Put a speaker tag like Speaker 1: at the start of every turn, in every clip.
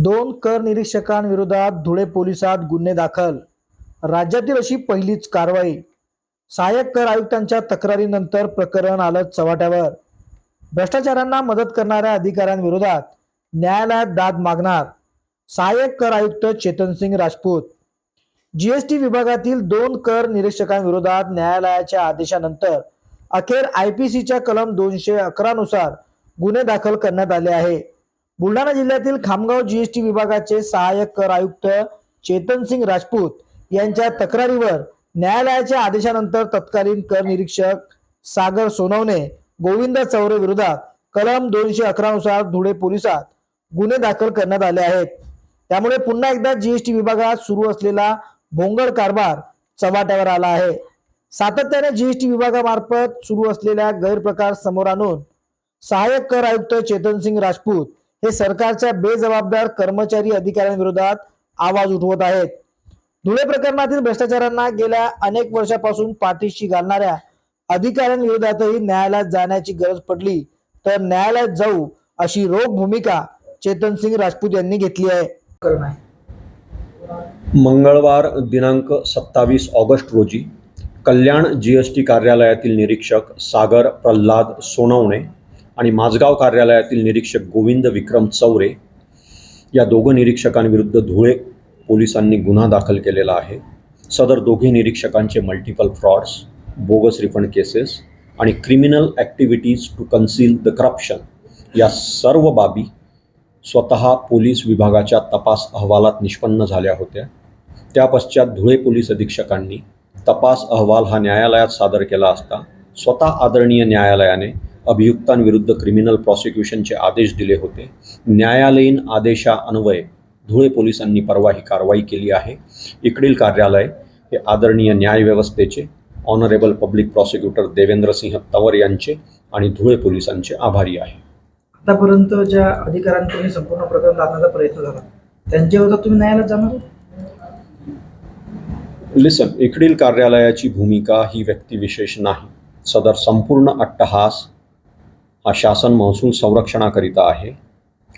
Speaker 1: दोन कर निरीक्षकांविरोधात धुळे पोलिसात गुन्हे दाखल. राज्यातील अशी पहिलीच कारवाई. सहाय्यक कर आयुक्तांच्या तक्रारीनंतर प्रकरण आलं चव्हाट्यावर. भ्रष्टाचारांना मदत करणाऱ्या अधिकाऱ्यांविरोधात न्यायालयात दाद मागणार. सहाय्यक कर आयुक्त चेतनसिंग राजपूत. जीएसटी विभागातील दोन कर निरीक्षकांविरोधात न्यायालयाच्या आदेशानंतर अखेर आय पी सीच्या कलम दोनशे अकरा नुसार गुन्हे दाखल करण्यात आले आहे. बुलढाणा जिल्ह्यातील खामगाव जीएसटी विभागाचे सहाय्यक कर आयुक्त चेतनसिंग राजपूत यांच्या तक्रारीवर न्यायालयाच्या आदेशानंतर तत्कालीन कर निरीक्षक सागर सोनवणे गोविंद चौरे विरोधात कलम दोनशे अकरा नुसार धुळे पोलिसात गुन्हे दाखल करण्यात आले आहेत. त्यामुळे पुन्हा एकदा जीएसटी विभागात सुरू असलेला भोंगळ कारभार चव्हाट्यावर आला आहे. सातत्याने जीएसटी विभागामार्फत सुरू असलेल्या गैरप्रकार समोर आणून सहाय्यक कर आयुक्त चेतनसिंग राजपूत हे सरकारच्या बेजबाबदार कर्मचारी अधिकाऱ्यांविरोधात आवाज उठवत आहेत. धुळे प्रकरणातील भ्रष्टाचारांना गेल्या अनेक वर्षापासून पाठीशी घालणाऱ्या अधिकाऱ्यांविरोधातही न्यायालयात जाण्याची गरज पडली. तर न्यायालयात जाऊ अशी रोख भूमिका चेतन सिंग राजपूत यांनी घेतली आहे.
Speaker 2: मंगळवार दिनांक सत्तावीस ऑगस्ट रोजी कल्याण जी एस टी कार्यालयातील निरीक्षक सागर प्रल्हाद सोनवणे आणि माझगाव कार्यालयातील निरीक्षक गोविंद विक्रम चौरे या दोघं निरीक्षकांविरुद्ध धुळे पोलिसांनी गुन्हा दाखल केलेला आहे. सदर दोघे निरीक्षकांचे multiple frauds bogus refund cases आणि criminal activities to conceal the corruption या सर्व बाबी स्वतः पोलीस विभागाच्या तपास अहवालात निष्पन्न झाल्या होत्या. त्या पश्चात धुळे पोलीस अधीक्षकांनी तपास अहवाल हा न्यायालयात सादर केला असता स्वतः आदरणीय न्यायालयाने अभियुक्तांविरुद्ध क्रिमिनल प्रॉसिक्युशनचे आदेश दिले होते. न्यायालयीन आदेशान्वये धुळे पोलिसांनी परवा ही कारवाई केली आहे. इकडील कार्यालय हे आदरणीय न्यायव्यवस्थेचे honourable public prosecutor Devendrasinh Tanwar यांचे आणि धुळे पोलिसांचे आभारी आहे.
Speaker 3: आतापर्यंत ज्या अधिकाऱ्यांकडून संपूर्ण प्रकरण लादण्याचा प्रयत्न झाला त्यांच्याविरोधात तुम्ही न्यायालयात जाणार?
Speaker 2: लिसन इकडील कार्यालयाची भूमिका ही व्यक्तिविशेष नाही. सदर संपूर्ण अट्टहास शासन महसूल संरक्षणाकरिता आहे.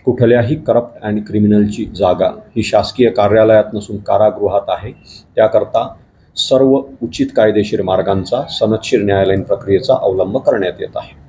Speaker 2: कुठल्याही करप्ट अँड क्रिमिनलची जागा ही शासकीय कार्यालयात नसून कारागृहात आहे. त्याकरता सर्व उचित कायदेशीर मार्गांचा सनदशीर न्यायालयीन प्रक्रियेचा अवलंब करण्यात येत आहे.